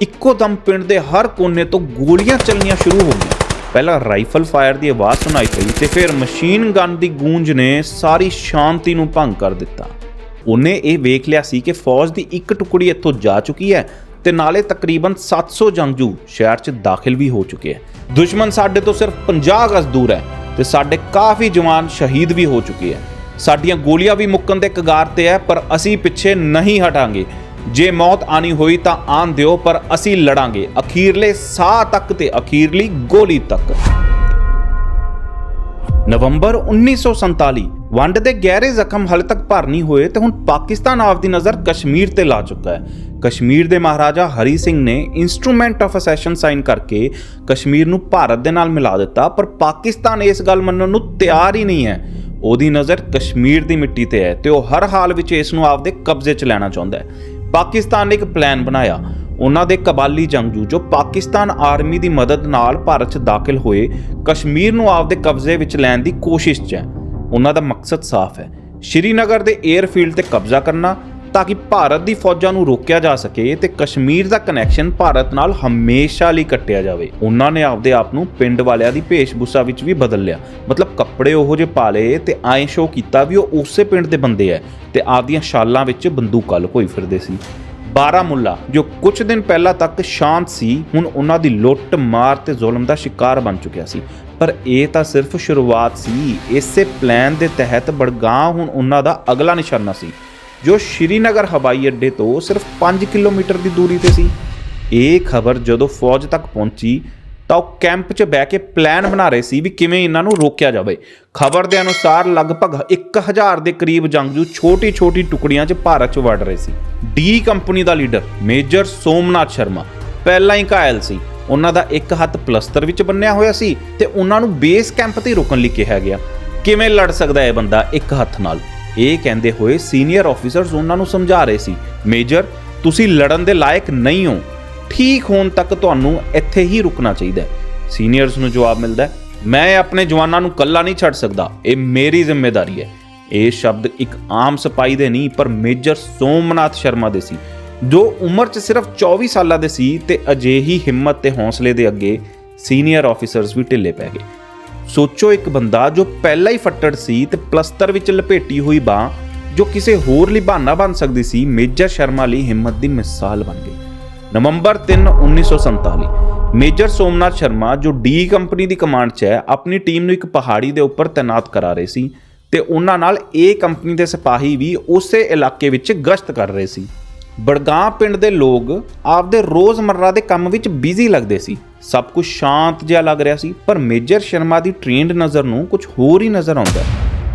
ਇੱਕੋ ਦਮ ਪਿੰਡ ਦੇ ਹਰ ਕੋਨੇ ਤੋਂ ਗੋਲੀਆਂ ਚੱਲਣੀਆਂ ਸ਼ੁਰੂ ਹੋ ਗਈਆਂ। ਪਹਿਲਾਂ ਰਾਈਫਲ ਫਾਇਰ ਦੀ ਆਵਾਜ਼ ਸੁਣਾਈ ਪਈ ਤੇ ਫਿਰ ਮਸ਼ੀਨ ਗਨ ਦੀ ਗੂੰਜ ਨੇ ਸਾਰੀ ਸ਼ਾਂਤੀ ਨੂੰ ਭੰਗ ਕਰ ਦਿੱਤਾ। ਉਹਨੇ ਇਹ ਵੇਖ ਲਿਆ ਸੀ ਕਿ ਫੌਜ ਦੀ ਇੱਕ ਟੁਕੜੀ ਇੱਥੋਂ ਜਾ ਚੁੱਕੀ ਹੈ ਤੇ ਨਾਲੇ ਤਕਰੀਬਨ 700 ਜੰਗਜੂ ਸ਼ਹਿਰ 'ਚ ਦਾਖਲ ਵੀ ਹੋ ਚੁੱਕੇ ਹੈ। ਦੁਸ਼ਮਣ ਸਾਡੇ ਤੋਂ ਸਿਰਫ 50 ਗਜ਼ ਦੂਰ ਹੈ ਤੇ ਸਾਡੇ ਕਾਫੀ ਜਵਾਨ ਸ਼ਹੀਦ ਵੀ ਹੋ ਚੁੱਕੇ ਹੈ। ਸਾਡੀਆਂ ਗੋਲੀਆਂ ਵੀ ਮੁੱਕਣ ਦੇ ਕਗਾਰ ਤੇ ਹੈ, ਪਰ ਅਸੀਂ ਪਿੱਛੇ ਨਹੀਂ ਹਟਾਂਗੇ। ਜੇ ਮੌਤ ਆਣੀ ਹੋਈ ਤਾਂ ਆਣ ਦਿਓ, ਪਰ ਅਸੀਂ ਲੜਾਂਗੇ। ਅਖੀਰਲੇ ਸਾਹ ਤੱਕ ਤੇ ਅਖੀਰਲੀ ਗੋਲੀ ਤੱਕ। ਨਵੰਬਰ 1947 ਵੰਡ ਦੇ ਗਹਿਰੇ ਜ਼ਖਮ ਹਲੇ ਤੱਕ ਭਰ ਨਹੀਂ ਹੋਏ ਤੇ ਹੁਣ ਪਾਕਿਸਤਾਨ ਆਪਦੀ ਨਜ਼ਰ ਕਸ਼ਮੀਰ ਤੇ ਲਾ ਚੁੱਕਾ ਹੈ। ਕਸ਼ਮੀਰ ਦੇ ਮਹਾਰਾਜਾ ਹਰੀ ਸਿੰਘ ਨੇ ਇਨਸਟਰੂਮੈਂਟ ਆਫ ਅਸੈਸ਼ਨ ਸਾਈਨ ਕਰਕੇ ਕਸ਼ਮੀਰ ਨੂੰ ਭਾਰਤ ਦੇ ਨਾਲ ਮਿਲਾ ਦਿੱਤਾ, ਪਰ ਪਾਕਿਸਤਾਨ ਇਸ ਗੱਲ ਮੰਨਣ ਨੂੰ ਤਿਆਰ ਹੀ ਨਹੀਂ ਹੈ। ਉਹਦੀ ਨਜ਼ਰ ਕਸ਼ਮੀਰ ਦੀ ਮਿੱਟੀ ਤੇ ਹੈ ਤੇ ਉਹ ਹਰ ਹਾਲ ਵਿੱਚ ਇਸ ਨੂੰ ਆਪਦੇ ਕਬਜ਼ੇ 'ਚ ਲੈਣਾ ਚਾਹੁੰਦਾ ਹੈ। ਪਾਕਿਸਤਾਨ ਨੇ ਇੱਕ ਪਲਾਨ ਬਣਾਇਆ। ਉਹਨਾਂ ਦੇ ਕਬਾਲੀ ਜੰਗਜੂ, ਜੋ ਪਾਕਿਸਤਾਨ ਆਰਮੀ ਦੀ ਮਦਦ ਨਾਲ ਭਾਰਤ 'ਚ ਦਾਖਲ ਹੋਏ, ਕਸ਼ਮੀਰ ਨੂੰ ਆਪਦੇ ਕਬਜ਼ੇ ਵਿੱਚ ਲੈਣ ਦੀ ਕੋਸ਼ਿਸ਼ 'ਚ ਹੈ। ਉਹਨਾਂ ਦਾ ਮਕਸਦ ਸਾਫ਼ ਹੈ। ਸ਼੍ਰੀਨਗਰ ਦੇ 에ਅਰਫੀਲਡ ਤੇ ਕਬਜ਼ਾ ਕਰਨਾ ਤਾਂ ਕਿ ਭਾਰਤ ਦੀ ਫੌਜਾਂ ਨੂੰ ਰੋਕਿਆ ਜਾ ਸਕੇ ਤੇ ਕਸ਼ਮੀਰ ਦਾ ਕਨੈਕਸ਼ਨ ਭਾਰਤ ਨਾਲ ਹਮੇਸ਼ਾ ਲਈ ਕੱਟਿਆ ਜਾਵੇ। ਉਹਨਾਂ ਨੇ ਆਪਦੇ ਆਪ ਨੂੰ ਪਿੰਡ ਵਾਲਿਆਂ ਦੀ ਭੇਸ਼ਭੂਸ਼ਾ ਵਿੱਚ ਵੀ ਬਦਲ ਲਿਆ। ਮਤਲਬ ਕੱਪੜੇ ਉਹੋ ਜਿਹੇ ਪਾ ਲਏ ਤੇ ਐਂ ਸ਼ੋ ਕੀਤਾ ਵੀ ਉਹ ਉਸੇ ਪਿੰਡ ਦੇ ਬੰਦੇ ਐ ਤੇ ਆਪਦੀਆਂ ਸ਼ਾਲਾਂ ਵਿੱਚ ਬੰਦੂਕਾਂ ਲੁਕੋਈ ਫਿਰਦੇ ਸੀ। ਬਾਰਾਮੁੱਲਾ ਜੋ ਕੁਝ ਦਿਨ ਪਹਿਲਾਂ ਤੱਕ ਸ਼ਾਂਤ ਸੀ, ਹੁਣ ਉਹਨਾਂ ਦੀ ਲੁੱਟ ਮਾਰ ਤੇ ਜ਼ੁਲਮ ਦਾ ਸ਼ਿਕਾਰ ਬਣ ਚੁੱਕਿਆ ਸੀ। ਪਰ ਇਹ ਤਾਂ ਸਿਰਫ ਸ਼ੁਰੂਆਤ ਸੀ। ਇਸੇ ਪਲਾਨ ਦੇ ਤਹਿਤ ਬੜਗਾਂ ਹੁਣ ਉਹਨਾਂ ਦਾ ਅਗਲਾ ਨਿਸ਼ਾਨਾ ਸੀ। ਜੋ ਸ਼੍ਰੀਨਗਰ ਹਵਾਈ ਅੱਡੇ ਤੋਂ ਸਿਰਫ 5 ਕਿਲੋਮੀਟਰ ਦੀ ਦੂਰੀ ਤੇ ਸੀ। ਇਹ ਖਬਰ ਜਦੋਂ ਫੌਜ ਤੱਕ ਪਹੁੰਚੀ, ਤਾਂ ਉਹ ਕੈਂਪ 'ਚ ਬਹਿ ਕੇ ਪਲਾਨ ਬਣਾ ਰਹੇ ਸੀ ਵੀ ਕਿਵੇਂ ਇਹਨਾਂ ਨੂੰ ਰੋਕਿਆ ਜਾਵੇ। ਖਬਰ ਦੇ ਅਨੁਸਾਰ ਲਗਭਗ 1000 ਦੇ ਕਰੀਬ ਜੰਗਜੂ ਛੋਟੀ-ਛੋਟੀ ਟੁਕੜੀਆਂ 'ਚ ਭਾਰਤ 'ਚ ਵੜ ਰਹੇ ਸੀ। ਡੀ ਕੰਪਨੀ ਦਾ ਲੀਡਰ ਮੇਜਰ ਸੋਮਨਾਥ ਸ਼ਰਮਾ ਪਹਿਲਾਂ ਹੀ ਘਾਇਲ ਸੀ। ਉਹਨਾਂ ਦਾ ਇੱਕ ਹੱਥ ਪਲਸਤਰ ਵਿੱਚ ਬੰਨਿਆ ਹੋਇਆ ਸੀ ਤੇ ਉਹਨਾਂ ਨੂੰ ਬੇਸ ਕੈਂਪ ਤੇ ਰੋਕਣ ਲਈ ਕਿਹਾ ਗਿਆ। ਕਿਵੇਂ ਲੜ ਸਕਦਾ ਹੈ ਬੰਦਾ ਇੱਕ ਹੱਥ ਨਾਲ? ਇਹ ਕਹਿੰਦੇ ਹੋਏ ਸੀਨੀਅਰ ਆਫੀਸਰਸ ਉਹਨਾਂ ਨੂੰ ਸਮਝਾ ਰਹੇ ਸੀ, ਮੇਜਰ, ਤੁਸੀਂ ਲੜਨ ਦੇ ਲਾਇਕ ਨਹੀਂ ਹੋ। ਠੀਕ ਹੋਣ ਤੱਕ ਤੁਹਾਨੂੰ ਇੱਥੇ ਹੀ ਰੁਕਣਾ ਚਾਹੀਦਾ ਹੈ। ਸੀਨੀਅਰਸ ਨੂੰ ਜਵਾਬ ਮਿਲਦਾ ਹੈ, ਮੈਂ ਆਪਣੇ ਜਵਾਨਾਂ ਨੂੰ ਕੱਲਾ ਨਹੀਂ ਛੱਡ ਸਕਦਾ। ਇਹ ਮੇਰੀ ਜ਼ਿੰਮੇਵਾਰੀ ਹੈ। ਇਹ ਸ਼ਬਦ ਇੱਕ ਆਮ ਸਿਪਾਹੀ ਦੇ ਨਹੀਂ, ਪਰ ਮੇਜਰ ਸੋਮਨਾਥ ਸ਼ਰਮਾ ਦੇ ਸੀ, ਜੋ ਉਮਰ 'ਚ ਸਿਰਫ 24 ਸਾਲਾਂ ਦੇ ਸੀ ਤੇ ਅਜਿਹੀ ਹਿੰਮਤ ਤੇ ਹੌਸਲੇ ਦੇ ਅੱਗੇ ਸੀਨੀਅਰ ਆਫੀਸਰਸ ਵੀ ਢਿੱਲੇ ਪੈ ਗਏ। ਸੋਚੋ ਇੱਕ ਬੰਦਾ ਜੋ ਪਹਿਲਾਂ ਹੀ ਫੱਟੜ ਸੀ ਤੇ ਪਲਸਤਰ ਵਿੱਚ ਲਪੇਟੀ ਹੋਈ ਬਾਹ, ਜੋ ਕਿਸੇ ਹੋਰ ਲਈ ਬਹਾਨਾ ਬਣ ਸਕਦੀ ਸੀ, ਮੇਜਰ ਸ਼ਰਮਾ ਲਈ ਹਿੰਮਤ ਦੀ ਮਿਸਾਲ ਬਣ ਗਈ। ਨਵੰਬਰ 3 1947 ਮੇਜਰ ਸੋਮਨਾਥ ਸ਼ਰਮਾ, ਜੋ ਡੀ ਕੰਪਨੀ ਦੀ ਕਮਾਂਡ 'ਚ ਹੈ, ਆਪਣੀ ਟੀਮ ਨੂੰ ਇੱਕ ਪਹਾੜੀ ਦੇ ਉੱਪਰ ਤਾਇਨਾਤ ਕਰਾ ਰਹੇ ਸੀ ਤੇ ਉਹਨਾਂ ਨਾਲ ਏ ਕੰਪਨੀ ਦੇ ਸਿਪਾਹੀ ਵੀ ਉਸੇ ਇਲਾਕੇ ਵਿੱਚ ਗਸ਼ਤ ਕਰ ਰਹੇ ਸੀ। ਬੜਗਾਂ ਪਿੰਡ ਦੇ ਲੋਕ ਆਪਦੇ ਰੋਜ਼ਮਰਰਾ ਦੇ ਕੰਮ ਵਿੱਚ ਬਿਜ਼ੀ ਲੱਗਦੇ ਸੀ। ਸਭ ਕੁਝ ਸ਼ਾਂਤ ਜਿਹਾ ਲੱਗ ਰਿਹਾ ਸੀ, ਪਰ ਮੇਜਰ ਸ਼ਰਮਾ ਦੀ ਟ੍ਰੇਨਡ ਨਜ਼ਰ ਨੂੰ ਕੁਝ ਹੋਰ ਹੀ ਨਜ਼ਰ ਆਉਂਦਾ।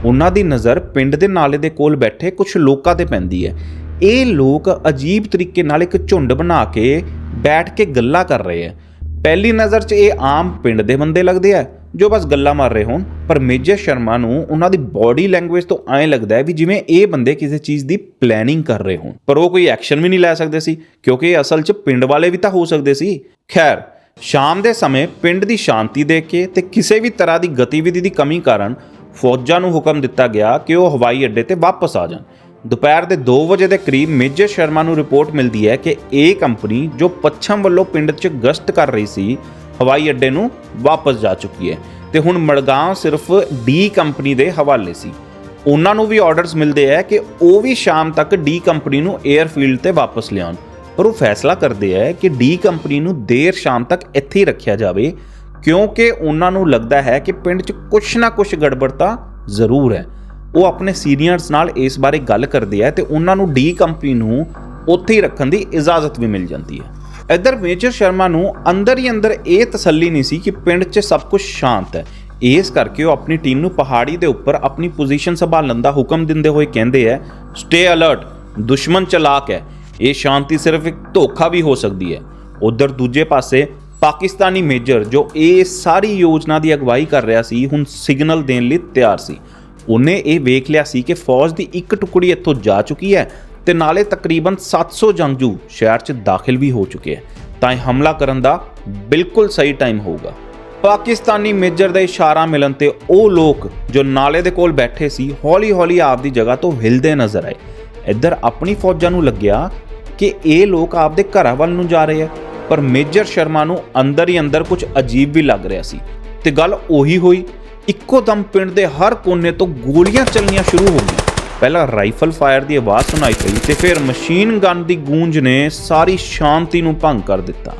ਉਹਨਾਂ ਦੀ ਨਜ਼ਰ ਪਿੰਡ ਦੇ ਨਾਲੇ ਦੇ ਕੋਲ ਬੈਠੇ ਕੁਝ ਲੋਕਾਂ ਤੇ ਪੈਂਦੀ ਹੈ। ਇਹ ਲੋਕ ਅਜੀਬ ਤਰੀਕੇ ਨਾਲ ਇੱਕ ਝੁੰਡ ਬਣਾ ਕੇ ਬੈਠ ਕੇ ਗੱਲਾਂ ਕਰ ਰਹੇ ਹੈ। ਪਹਿਲੀ ਨਜ਼ਰ 'ਚ ਇਹ ਆਮ ਪਿੰਡ ਦੇ ਬੰਦੇ ਲੱਗਦੇ ਆ ਜੋ ਬਸ ਗੱਲਾਂ ਮਾਰ ਰਹੇ ਹੋਣ, ਪਰ ਮੇਜਰ ਸ਼ਰਮਾ ਨੂੰ ਉਹਨਾਂ ਦੀ ਬਾਡੀ ਲੈਂਗੁਏਜ ਤੋਂ ਐਂ ਲੱਗਦਾ ਹੈ ਵੀ ਜਿਵੇਂ ਇਹ ਬੰਦੇ ਕਿਸੇ ਚੀਜ਼ ਦੀ ਪਲੈਨਿੰਗ ਕਰ ਰਹੇ ਹੋਣ। ਪਰ ਉਹ ਕੋਈ ਐਕਸ਼ਨ ਵੀ ਨਹੀਂ ਲੈ ਸਕਦੇ ਸੀ, ਕਿਉਂਕਿ ਇਹ ਅਸਲ 'ਚ ਪਿੰਡ ਵਾਲੇ ਵੀ ਤਾਂ ਹੋ ਸਕਦੇ ਸੀ। ਖੈਰ, ਸ਼ਾਮ ਦੇ ਸਮੇਂ ਪਿੰਡ ਦੀ ਸ਼ਾਂਤੀ ਦੇਖ ਕੇ ਤੇ ਕਿਸੇ ਵੀ ਤਰ੍ਹਾਂ ਦੀ ਗਤੀਵਿਧੀ ਦੀ ਕਮੀ ਕਾਰਨ ਫੌਜਾਂ ਨੂੰ ਹੁਕਮ ਦਿੱਤਾ ਗਿਆ ਕਿ ਉਹ ਹਵਾਈ ਅੱਡੇ ਤੇ ਵਾਪਸ ਆ ਜਾਣ। ਦੁਪਹਿਰ ਦੇ 2 ਵਜੇ ਦੇ ਕਰੀਬ ਮੇਜਰ ਸ਼ਰਮਾ ਨੂੰ ਰਿਪੋਰਟ ਮਿਲਦੀ ਹੈ ਕਿ ਇਹ ਕੰਪਨੀ ਜੋ ਪੱਛਮ ਵੱਲੋਂ ਪਿੰਡ 'ਚ ਗਸ਼ਤ ਕਰ ਰਹੀ ਸੀ ਹਵਾਈ ਅੱਡੇ ਨੂੰ ਵਾਪਸ ਜਾ ਚੁੱਕੀ ਹੈ। ਤੇ ਹੁਣ ਮੜਗਾਂਵ ਸਿਰਫ ਡੀ ਕੰਪਨੀ ਦੇ ਹਵਾਲੇ ਸੀ। ਉਹਨਾਂ ਨੂੰ ਵੀ ਆਰਡਰਸ ਮਿਲਦੇ ਹੈ ਕਿ ਉਹ ਵੀ ਸ਼ਾਮ ਤੱਕ ਡੀ ਕੰਪਨੀ ਨੂੰ 에ਅਰਫੀਲਡ ਤੇ ਵਾਪਸ ਲਿਆਉਣ। ਪਰ ਉਹ ਫੈਸਲਾ ਕਰਦੇ ਹੈ ਕਿ ਡੀ ਕੰਪਨੀ ਨੂੰ ਦੇਰ ਸ਼ਾਮ ਤੱਕ ਇੱਥੇ ਹੀ ਰੱਖਿਆ ਜਾਵੇ, ਕਿਉਂਕਿ ਉਹਨਾਂ ਨੂੰ ਲੱਗਦਾ ਹੈ ਕਿ ਪਿੰਡ 'ਚ ਕੁਛ ਨਾ ਕੁਛ ਗੜਬੜਤਾ ਜ਼ਰੂਰ ਹੈ। ਉਹ ਆਪਣੇ ਸੀਨੀਅਰਸ ਨਾਲ ਇਸ ਬਾਰੇ ਗੱਲ ਕਰਦੇ ਆ ਤੇ ਉਹਨਾਂ ਨੂੰ ਡੀ ਕੰਪਨੀ ਨੂੰ ਉੱਥੇ ਹੀ ਰੱਖਣ ਦੀ ਇਜਾਜ਼ਤ ਵੀ ਮਿਲ ਜਾਂਦੀ ਹੈ। ਇੱਧਰ ਮੇਜਰ ਸ਼ਰਮਾ ਨੂੰ ਅੰਦਰ ਹੀ ਅੰਦਰ ਇਹ ਤਸੱਲੀ ਨਹੀਂ ਸੀ ਕਿ ਪਿੰਡ 'ਚ ਸਭ ਕੁਝ ਸ਼ਾਂਤ ਹੈ। ਇਸ ਕਰਕੇ ਉਹ ਆਪਣੀ ਟੀਮ ਨੂੰ ਪਹਾੜੀ ਦੇ ਉੱਪਰ ਆਪਣੀ ਪੋਜੀਸ਼ਨ ਸੰਭਾਲਣ ਦਾ ਹੁਕਮ ਦਿੰਦੇ ਹੋਏ ਕਹਿੰਦੇ ਹੈ ਸਟੇ ਅਲਰਟ ਦੁਸ਼ਮਣ ਚਲਾਕ ਹੈ। ਇਹ ਸ਼ਾਂਤੀ ਸਿਰਫ ਇੱਕ ਧੋਖਾ ਵੀ ਹੋ ਸਕਦੀ ਹੈ। ਉਧਰ ਦੂਜੇ ਪਾਸੇ ਪਾਕਿਸਤਾਨੀ ਮੇਜਰ ਜੋ ਇਹ ਸਾਰੀ ਯੋਜਨਾ ਦੀ ਅਗਵਾਈ ਕਰ ਰਿਹਾ ਸੀ, ਹੁਣ ਸਿਗਨਲ ਦੇਣ ਲਈ ਤਿਆਰ ਸੀ। ਉਹਨੇ ਇਹ ਵੇਖ ਲਿਆ ਸੀ ਕਿ ਫੌਜ ਦੀ ਇੱਕ ਟੁਕੜੀ ਇੱਥੋਂ ਜਾ ਚੁੱਕੀ ਹੈ ਤੇ ਨਾਲੇ ਤਕਰੀਬਨ 700 ਜੰਗਜੂ ਸ਼ਹਿਰ 'ਚ ਦਾਖਲ ਵੀ ਹੋ ਚੁੱਕੇ ਹੈ ਤਾਂ ਇਹ ਹਮਲਾ ਕਰਨ ਦਾ ਬਿਲਕੁਲ ਸਹੀ ਟਾਈਮ ਹੋਊਗਾ। ਪਾਕਿਸਤਾਨੀ ਮੇਜਰ ਦਾ ਇਸ਼ਾਰਾ ਮਿਲਣ ਤੇ ਉਹ ਲੋਕ ਜੋ ਨਾਲੇ ਦੇ ਕੋਲ ਬੈਠੇ ਸੀ, ਹੌਲੀ-ਹੌਲੀ ਆਪਦੀ ਜਗ੍ਹਾ ਤੋਂ ਹਿਲਦੇ ਨਜ਼ਰ ਆਏ। ਇੱਧਰ ਆਪਣੀ ਫੌਜਾਂ ਨੂੰ ਲੱਗਿਆ ਕਿ ਇਹ ਲੋਕ ਆਪਦੇ ਘਰਾਂ ਵੱਲ ਨੂੰ ਜਾ ਰਹੇ ਆ, ਪਰ ਮੇਜਰ ਸ਼ਰਮਾ ਨੂੰ ਅੰਦਰ ਹੀ ਅੰਦਰ ਕੁਝ ਅਜੀਬ ਵੀ ਲੱਗ ਰਿਹਾ ਸੀ। ਤੇ ਗੱਲ ਉਹੀ ਹੋਈ, ਇੱਕੋ ਦਮ ਪਿੰਡ ਦੇ ਹਰ ਕੋਨੇ ਤੋਂ ਗੋਲੀਆਂ ਚੱਲਣੀਆਂ ਸ਼ੁਰੂ ਹੋ ਗਈਆਂ। ਪਹਿਲਾਂ ਰਾਈਫਲ ਫਾਇਰ ਦੀ ਆਵਾਜ਼ ਸੁਣਾਈ ਪਈ ਤੇ ਫਿਰ ਮਸ਼ੀਨ ਗਨ ਦੀ ਗੂੰਜ ਨੇ ਸਾਰੀ ਸ਼ਾਂਤੀ ਨੂੰ ਭੰਗ ਕਰ ਦਿੱਤਾ।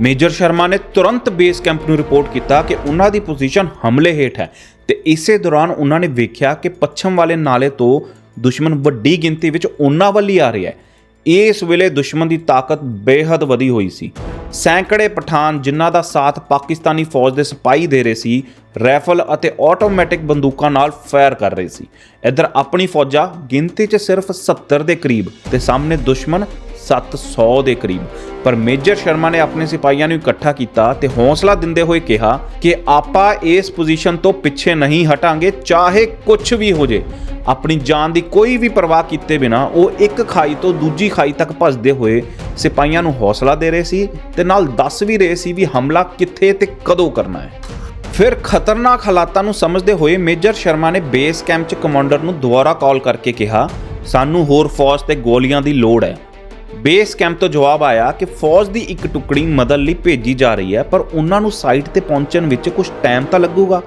ਮੇਜਰ ਸ਼ਰਮਾ ਨੇ ਤੁਰੰਤ ਬੇਸ ਕੈਂਪ ਨੂੰ ਰਿਪੋਰਟ ਕੀਤਾ ਕਿ ਉਹਨਾਂ ਦੀ ਪੋਜੀਸ਼ਨ ਹਮਲੇ ਹੇਠ ਹੈ ਤੇ ਇਸੇ ਦੌਰਾਨ ਉਹਨਾਂ ਨੇ ਵੇਖਿਆ ਕਿ ਪੱਛਮ ਵਾਲੇ ਨਾਲੇ ਤੋਂ ਦੁਸ਼ਮਣ ਵੱਡੀ ਗਿਣਤੀ ਵਿੱਚ ਉਹਨਾਂ ਵੱਲ ਹੀ ਆ ਰਿਹਾ ਹੈ। ਇਸ ਵੇਲੇ ਦੁਸ਼ਮਣ ਦੀ ਤਾਕਤ ਬੇਹੱਦ ਵਧੀ ਹੋਈ ਸੀ। ਸੈਂਕੜੇ ਪਠਾਨ ਜਿਨ੍ਹਾਂ ਦਾ ਸਾਥ ਪਾਕਿਸਤਾਨੀ ਫੌਜ ਦੇ ਸਿਪਾਹੀ ਦੇ ਰਹੇ ਸੀ ਰਾਈਫਲ ਅਤੇ ਆਟੋਮੈਟਿਕ ਬੰਦੂਕਾਂ ਨਾਲ ਫਾਇਰ ਕਰ ਰਹੇ ਸੀ। ਇੱਧਰ ਆਪਣੀ ਫੌਜਾਂ ਗਿਣਤੀ 'ਚ ਸਿਰਫ 70 ਦੇ ਕਰੀਬ ਤੇ ਸਾਹਮਣੇ ਦੁਸ਼ਮਣ 700 ਦੇ ਕਰੀਬ। ਪਰ ਮੇਜਰ ਸ਼ਰਮਾ ਨੇ ਆਪਣੇ ਸਿਪਾਹੀਆਂ ਨੂੰ ਇਕੱਠਾ ਕੀਤਾ ਤੇ ਹੌਸਲਾ ਦਿੰਦੇ ਹੋਏ ਕਿਹਾ ਕਿ ਆਪਾਂ ਇਸ ਪੋਜੀਸ਼ਨ ਤੋਂ ਪਿੱਛੇ ਨਹੀਂ ਹਟਾਂਗੇ, ਚਾਹੇ ਕੁਝ ਵੀ ਹੋ ਜੇ। ਆਪਣੀ ਜਾਨ ਦੀ ਕੋਈ ਵੀ ਪਰਵਾਹ ਕੀਤੇ ਬਿਨਾ ਉਹ ਇੱਕ ਖਾਈ ਤੋਂ ਦੂਜੀ ਖਾਈ ਤੱਕ ਭੱਜਦੇ ਹੋਏ ਸਿਪਾਹੀਆਂ ਨੂੰ ਹੌਸਲਾ ਦੇ ਰਹੇ ਸੀ ਤੇ ਨਾਲ ਦੱਸ ਵੀ ਰਹੇ ਸੀ ਵੀ ਹਮਲਾ ਕਿੱਥੇ ਤੇ ਕਦੋਂ ਕਰਨਾ ਹੈ। ਫਿਰ ਖਤਰਨਾਕ ਹਾਲਾਤਾਂ ਨੂੰ ਸਮਝਦੇ ਹੋਏ ਮੇਜਰ ਸ਼ਰਮਾ ਨੇ ਬੇਸ ਕੈਂਪ 'ਚ ਕਮਾਂਡਰ ਨੂੰ ਦੁਬਾਰਾ ਕਾਲ ਕਰਕੇ ਕਿਹਾ, ਸਾਨੂੰ ਹੋਰ ਫੌਜ ਤੇ ਗੋਲੀਆਂ ਦੀ ਲੋੜ ਹੈ। ਬੇਸ ਕੈਂਪ ਤੋਂ ਜਵਾਬ ਆਇਆ ਕਿ ਫੌਜ ਦੀ ਇੱਕ ਟੁਕੜੀ ਮਦਦ ਲਈ ਭੇਜੀ ਜਾ ਰਹੀ ਹੈ, ਪਰ ਉਹਨਾਂ ਨੂੰ ਸਾਈਟ ਤੇ ਪਹੁੰਚਣ ਵਿੱਚ ਕੁਝ ਟਾਈਮ ਤਾਂ ਲੱਗੂਗਾ।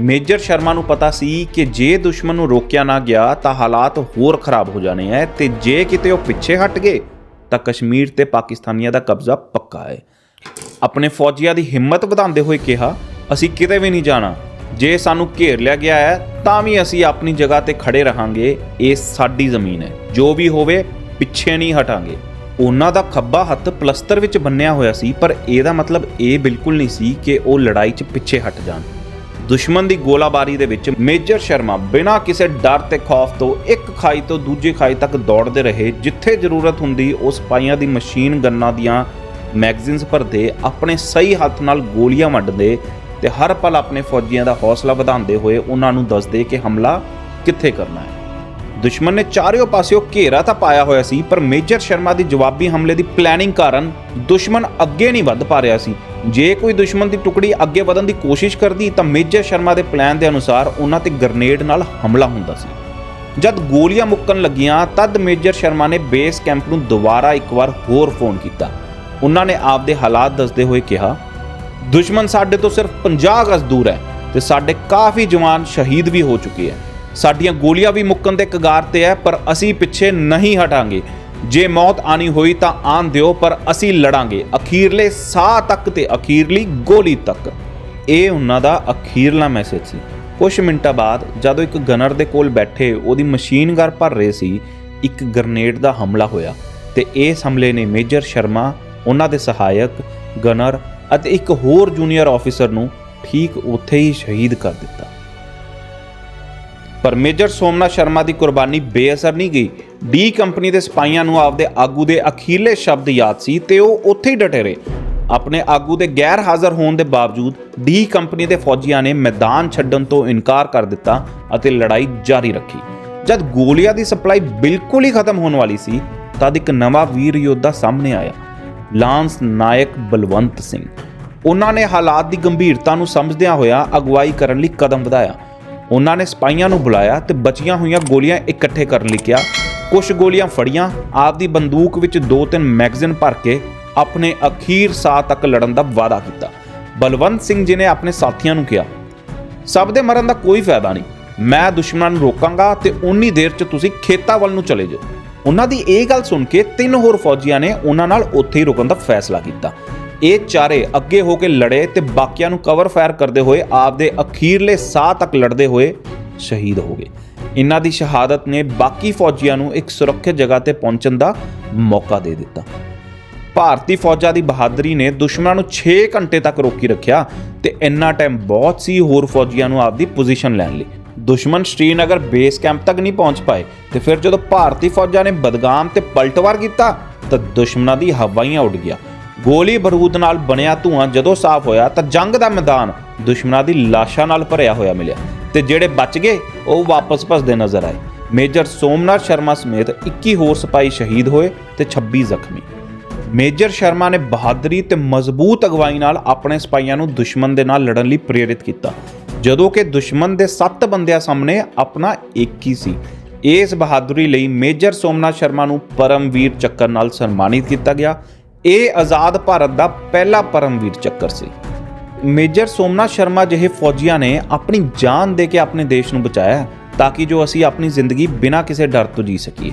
ਮੇਜਰ ਸ਼ਰਮਾ ਨੂੰ ਪਤਾ ਸੀ ਕਿ ਜੇ ਦੁਸ਼ਮਣ ਨੂੰ ਰੋਕਿਆ ਨਾ ਗਿਆ ਤਾਂ ਹਾਲਾਤ ਹੋਰ ਖਰਾਬ ਹੋ ਜਾਣੇ ਹੈ ਤੇ ਜੇ ਕਿਤੇ ਉਹ ਪਿੱਛੇ ਹਟ ਗਏ ਤਾਂ ਕਸ਼ਮੀਰ ਤੇ ਪਾਕਿਸਤਾਨੀਆਂ ਦਾ ਕਬਜ਼ਾ ਪੱਕਾ ਹੈ। ਆਪਣੇ ਫੌਜੀਆਂ ਦੀ ਹਿੰਮਤ ਵਧਾਉਂਦੇ ਹੋਏ ਕਿਹਾ, ਅਸੀਂ ਕਿਤੇ ਵੀ ਨਹੀਂ ਜਾਣਾ। ਜੇ ਸਾਨੂੰ ਘੇਰ ਲਿਆ ਗਿਆ ਹੈ ਤਾਂ ਵੀ ਅਸੀਂ ਆਪਣੀ ਜਗ੍ਹਾ ਤੇ ਖੜੇ ਰਹਾਂਗੇ। ਇਹ ਸਾਡੀ ਜ਼ਮੀਨ ਹੈ। ਜੋ ਵੀ ਹੋਵੇ, ਪਿੱਛੇ ਨਹੀਂ ਹਟਾਂਗੇ। ਉਹਨਾਂ ਦਾ ਖੱਬਾ ਹੱਥ ਪਲਸਤਰ ਵਿੱਚ ਬੰਨਿਆ ਹੋਇਆ ਸੀ, ਪਰ ਇਹਦਾ ਮਤਲਬ ਇਹ ਬਿਲਕੁਲ ਨਹੀਂ ਸੀ ਕਿ ਉਹ ਲੜਾਈ 'ਚ ਪਿੱਛੇ ਹਟ ਜਾਣ। ਦੁਸ਼ਮਣ ਦੀ ਗੋਲਾਬਾਰੀ ਦੇ ਵਿੱਚ ਮੇਜਰ ਸ਼ਰਮਾ ਬਿਨਾਂ ਕਿਸੇ ਡਰ ਤੇ ਖੌਫ ਤੋਂ ਇੱਕ ਖਾਈ ਤੋਂ ਦੂਜੀ ਖਾਈ ਤੱਕ ਦੌੜਦੇ ਰਹੇ, ਜਿੱਥੇ ਜ਼ਰੂਰਤ ਹੁੰਦੀ ਉਹ ਸਿਪਾਹੀਆਂ ਦੀ ਮਸ਼ੀਨ ਗੰਨਾਂ ਦੀਆਂ ਮੈਗਜ਼ੀਨਸ ਭਰਦੇ, ਆਪਣੇ ਸਹੀ ਹੱਥ ਨਾਲ ਗੋਲੀਆਂ ਵੰਡਦੇ ਤੇ ਹਰ ਪਲ ਆਪਣੇ ਫੌਜੀਆਂ ਦਾ ਹੌਸਲਾ ਵਧਾਉਂਦੇ ਹੋਏ ਉਹਨਾਂ ਨੂੰ ਦੱਸਦੇ ਕਿ ਹਮਲਾ ਕਿੱਥੇ ਕਰਨਾ ਹੈ। ਦੁਸ਼ਮਣ ਨੇ ਚਾਰਿਓ ਪਾਸਿਓਂ ਘੇਰਾ ਤਾਂ ਪਾਇਆ ਹੋਇਆ ਸੀ, ਪਰ ਮੇਜਰ ਸ਼ਰਮਾ ਦੀ ਜਵਾਬੀ ਹਮਲੇ ਦੀ ਪਲੈਨਿੰਗ ਕਾਰਨ ਦੁਸ਼ਮਣ ਅੱਗੇ ਨਹੀਂ ਵੱਧ ਪਾ ਰਿਹਾ ਸੀ। ਜੇ ਕੋਈ ਦੁਸ਼ਮਣ ਦੀ ਟੁਕੜੀ ਅੱਗੇ ਵਧਣ ਦੀ ਕੋਸ਼ਿਸ਼ ਕਰਦੀ, ਤਾਂ ਮੇਜਰ ਸ਼ਰਮਾ ਦੇ ਪਲਾਨ ਦੇ ਅਨੁਸਾਰ ਉਹਨਾਂ ਤੇ ਗ੍ਰਨੇਡ ਨਾਲ ਹਮਲਾ ਹੁੰਦਾ ਸੀ। ਜਦ ਗੋਲੀਆਂ ਮੁੱਕਣ ਲੱਗੀਆਂ, ਤਦ ਮੇਜਰ ਸ਼ਰਮਾ ਨੇ ਬੇਸ ਕੈਂਪ ਨੂੰ ਦੁਬਾਰਾ ਇੱਕ ਵਾਰ ਹੋਰ ਫੋਨ ਕੀਤਾ। ਉਹਨਾਂ ਨੇ ਆਪਦੇ ਹਾਲਾਤ ਦੱਸਦੇ ਹੋਏ ਕਿਹਾ, ਦੁਸ਼ਮਣ ਸਾਡੇ ਤੋਂ ਸਿਰਫ 50 ਗਜ਼ ਦੂਰ ਹੈ ਤੇ ਸਾਡੇ ਕਾਫੀ ਜਵਾਨ ਸ਼ਹੀਦ ਵੀ ਹੋ ਚੁੱਕੇ ਹੈ। ਸਾਡੀਆਂ ਗੋਲੀਆਂ ਵੀ ਮੁੱਕਣ ਦੇ ਕਗਾਰ ਤੇ ਹੈ, ਪਰ ਅਸੀਂ ਪਿੱਛੇ ਨਹੀਂ ਹਟਾਂਗੇ। ਜੇ ਮੌਤ ਆਣੀ ਹੋਈ ਤਾਂ ਆਣ ਦਿਓ, ਪਰ ਅਸੀਂ ਲੜਾਂਗੇ। ਅਖੀਰਲੇ ਸਾਹ ਤੱਕ ਤੇ ਅਖੀਰਲੀ ਗੋਲੀ ਤੱਕ। ਇਹ ਉਹਨਾਂ ਦਾ ਅਖੀਰਲਾ ਮੈਸੇਜ ਸੀ। ਕੁਝ ਮਿੰਟਾਂ ਬਾਅਦ ਜਦੋਂ ਇੱਕ ਗਨਰ ਦੇ ਕੋਲ ਬੈਠੇ, ਉਹਦੀ ਮਸ਼ੀਨ ਗਨ ਭਰ ਰਹੇ ਸੀ, ਇੱਕ ਗ੍ਰਨੇਡ ਦਾ ਹਮਲਾ ਹੋਇਆ ਤੇ ਇਸ ਹਮਲੇ ਨੇ ਮੇਜਰ ਸ਼ਰਮਾ, ਉਹਨਾਂ ਦੇ ਸਹਾਇਕ ਗਨਰ ਅਤੇ ਇੱਕ ਹੋਰ ਜੂਨੀਅਰ ਆਫੀਸਰ ਨੂੰ ਠੀਕ ਉੱਥੇ ਹੀ ਸ਼ਹੀਦ ਕਰ ਦਿੱਤਾ। ਪਰ ਮੇਜਰ ਸੋਮਨਾਥ ਸ਼ਰਮਾ ਦੀ ਕੁਰਬਾਨੀ ਬੇਅਸਰ ਨਹੀਂ ਗਈ। ਡੀ ਕੰਪਨੀ ਦੇ ਸਿਪਾਹੀਆਂ ਨੂੰ ਆਪਦੇ ਆਗੂ ਦੇ ਅਖੀਰਲੇ ਸ਼ਬਦ ਯਾਦ ਸੀ ਤੇ ਉਹ ਉੱਥੇ ਹੀ ਡਟੇ ਰਹੇ। ਆਪਣੇ ਆਗੂ ਦੇ ਗੈਰ ਹਾਜ਼ਰ ਹੋਣ ਦੇ ਬਾਵਜੂਦ ਡੀ ਕੰਪਨੀ ਦੇ ਫੌਜੀਆਂ ਨੇ ਮੈਦਾਨ ਛੱਡਣ ਤੋਂ ਇਨਕਾਰ ਕਰ ਦਿੱਤਾ ਅਤੇ ਲੜਾਈ ਜਾਰੀ ਰੱਖੀ। ਜਦ ਗੋਲੀਆਂ ਦੀ ਸਪਲਾਈ ਬਿਲਕੁਲ ਹੀ ਖਤਮ ਹੋਣ ਵਾਲੀ ਸੀ, ਤਦ ਇੱਕ ਨਵਾਂ ਵੀਰ ਯੋਧਾ ਸਾਹਮਣੇ ਆਇਆ, ਲਾਂਸ ਨਾਇਕ ਬਲਵੰਤ ਸਿੰਘ। ਉਹਨਾਂ ਨੇ ਹਾਲਾਤ ਦੀ ਗੰਭੀਰਤਾ ਨੂੰ ਸਮਝਦਿਆਂ ਹੋਇਆ ਅਗਵਾਈ ਕਰਨ ਲਈ ਕਦਮ ਵਧਾਇਆ। ਉਹਨਾਂ ਨੇ ਸਿਪਾਹੀਆਂ ਨੂੰ ਬੁਲਾਇਆ ਤੇ ਬਚੀਆਂ ਹੋਈਆਂ ਗੋਲੀਆਂ ਇਕੱਠੇ ਕਰਨ ਲਈ ਕਿਹਾ। ਕੁਝ ਗੋਲੀਆਂ ਫੜੀਆਂ ਆਪਦੀ ਬੰਦੂਕ ਵਿੱਚ ਦੋ ਤਿੰਨ ਮੈਗਜ਼ੀਨ ਭਰ ਕੇ ਆਪਣੇ ਅਖੀਰ ਸਾਹ ਤੱਕ ਲੜਨ ਦਾ ਵਾਅਦਾ ਕੀਤਾ। ਬਲਵੰਤ ਸਿੰਘ ਜੀ ਨੇ ਆਪਣੇ ਸਾਥੀਆਂ ਨੂੰ ਕਿਹਾ, ਸਭ ਦੇ ਮਰਨ ਦਾ ਕੋਈ ਫਾਇਦਾ ਨਹੀਂ। ਮੈਂ ਦੁਸ਼ਮਣਾਂ ਨੂੰ ਰੋਕਾਂਗਾ ਤੇ ਉਨੀ ਦੇਰ 'ਚ ਤੁਸੀਂ ਖੇਤਾਂ ਵੱਲ ਨੂੰ ਚਲੇ ਜਾਓ। ਉਹਨਾਂ ਦੀ ਇਹ ਗੱਲ ਸੁਣ ਕੇ ਤਿੰਨ ਹੋਰ ਫੌਜੀਆਂ ਨੇ ਉਹਨਾਂ ਨਾਲ ਉੱਥੇ ਹੀ ਰੁਕਣ ਦਾ ਫੈਸਲਾ ਕੀਤਾ। ਇਹ ਚਾਰੇ ਅੱਗੇ ਹੋ ਕੇ ਲੜੇ ਤੇ ਬਾਕੀਆਂ ਨੂੰ ਕਵਰ ਫਾਇਰ ਕਰਦੇ ਹੋਏ ਆਪਦੇ ਅਖੀਰਲੇ ਸਾਹ ਤੱਕ ਲੜਦੇ ਹੋਏ ਸ਼ਹੀਦ ਹੋ ਗਏ। ਇਹਨਾਂ ਦੀ ਸ਼ਹਾਦਤ ਨੇ ਬਾਕੀ ਫੌਜੀਆਂ ਨੂੰ ਇੱਕ ਸੁਰੱਖਿਅਤ ਜਗ੍ਹਾ ਤੇ ਪਹੁੰਚਣ ਦਾ ਮੌਕਾ ਦੇ ਦਿੱਤਾ। ਭਾਰਤੀ ਫੌਜਾਂ ਦੀ ਬਹਾਦਰੀ ਨੇ ਦੁਸ਼ਮਣਾਂ ਨੂੰ 6 ਘੰਟੇ ਤੱਕ ਰੋਕੀ ਰੱਖਿਆ ਤੇ ਇੰਨਾ ਟਾਈਮ ਬਹੁਤ ਸੀ ਹੋਰ ਫੌਜੀਆਂ ਨੂੰ ਆਪਦੀ ਪੋਜੀਸ਼ਨ ਲੈਣ ਲਈ। ਦੁਸ਼ਮਣ ਸ਼੍ਰੀਨਗਰ ਬੇਸ ਕੈਂਪ ਤੱਕ ਨਹੀਂ ਪਹੁੰਚ ਪਾਏ ਤੇ ਫਿਰ ਜਦੋਂ ਭਾਰਤੀ ਫੌਜਾਂ ਨੇ ਬਦਗਾਮ ਤੇ ਪਲਟਵਾਰ ਕੀਤਾ ਤਾਂ ਦੁਸ਼ਮਣਾਂ ਦੀ ਹਵਾਈਆਂ ਉੱਡ ਗਿਆ ਗੋਲੀ ਬਾਰੂਦ ਨਾਲ ਬਣਿਆ ਧੂਆਂ ਜਦੋਂ ਸਾਫ਼ ਹੋਇਆ ਤਾਂ ਜੰਗ ਦਾ ਮੈਦਾਨ ਦੁਸ਼ਮਣਾਂ ਦੀ ਲਾਸ਼ਾਂ ਨਾਲ ਭਰਿਆ ਹੋਇਆ ਮਿਲਿਆ ਤੇ ਜਿਹੜੇ ਬਚ ਗਏ, ਉਹ ਵਾਪਸ ਭੱਜਦੇ ਨਜ਼ਰ ਆਏ। ਮੇਜਰ ਸੋਮਨਾਥ ਸ਼ਰਮਾ ਸਮੇਤ 21 ਹੋਰ ਸਿਪਾਹੀ ਸ਼ਹੀਦ ਹੋਏ ਤੇ 26 ਜ਼ਖਮੀ। ਮੇਜਰ ਸ਼ਰਮਾ ਨੇ ਬਹਾਦਰੀ ਤੇ ਮਜ਼ਬੂਤ ਅਗਵਾਈ ਨਾਲ ਆਪਣੇ ਸਿਪਾਹੀਆਂ ਨੂੰ ਦੁਸ਼ਮਣ ਦੇ ਨਾਲ ਲੜਨ ਲਈ ਪ੍ਰੇਰਿਤ ਕੀਤਾ। ਜਦੋਂ ਕਿ ਦੁਸ਼ਮਣ ਦੇ 7 ਬੰਦਿਆਂ ਸਾਹਮਣੇ ਆਪਣਾ ਇੱਕ ਹੀ ਸੀ। ਇਸ ਬਹਾਦਰੀ ਲਈ ਮੇਜਰ ਸੋਮਨਾਥ ਸ਼ਰਮਾ ਨੂੰ ਪਰਮਵੀਰ ਚੱਕਰ ਨਾਲ ਸਨਮਾਨਿਤ ਕੀਤਾ ਗਿਆ। ਇਹ ਆਜ਼ਾਦ ਭਾਰਤ ਦਾ ਪਹਿਲਾ ਪਰਮਵੀਰ ਚੱਕਰ ਸੀ। ਮੇਜਰ ਸੋਮਨਾਥ ਸ਼ਰਮਾ ਜਿਹੇ ਫੌਜੀਆਂ ਨੇ ਆਪਣੀ ਜਾਨ ਦੇ ਕੇ ਆਪਣੇ ਦੇਸ਼ ਨੂੰ ਬਚਾਇਆ ਤਾਂ ਕਿ ਜੋ ਅਸੀਂ ਆਪਣੀ ਜ਼ਿੰਦਗੀ ਬਿਨਾਂ ਕਿਸੇ ਡਰ ਤੋਂ ਜੀ ਸਕੀਏ।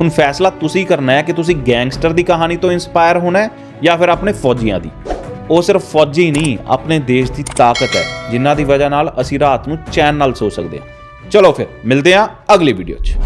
ਹੁਣ ਫੈਸਲਾ ਤੁਸੀਂ ਕਰਨਾ ਹੈ ਕਿ ਤੁਸੀਂ ਗੈਂਗਸਟਰ ਦੀ ਕਹਾਣੀ ਤੋਂ ਇਨਸਪਾਇਰ ਹੋਣਾ ਹੈ ਜਾਂ ਫਿਰ ਆਪਣੇ ਫੌਜੀਆਂ ਦੀ। ਉਹ ਸਿਰਫ ਫੌਜੀ ਨਹੀਂ, ਆਪਣੇ ਦੇਸ਼ ਦੀ ਤਾਕਤ ਹੈ, ਜਿਨ੍ਹਾਂ ਦੀ ਵਜ੍ਹਾ ਨਾਲ ਅਸੀਂ ਰਾਤ ਨੂੰ ਚੈਨ ਨਾਲ ਸੋ ਸਕਦੇ ਹਾਂ। ਚਲੋ ਫਿਰ, ਮਿਲਦੇ ਹਾਂ ਅਗਲੀ ਵੀਡੀਓ 'ਚ।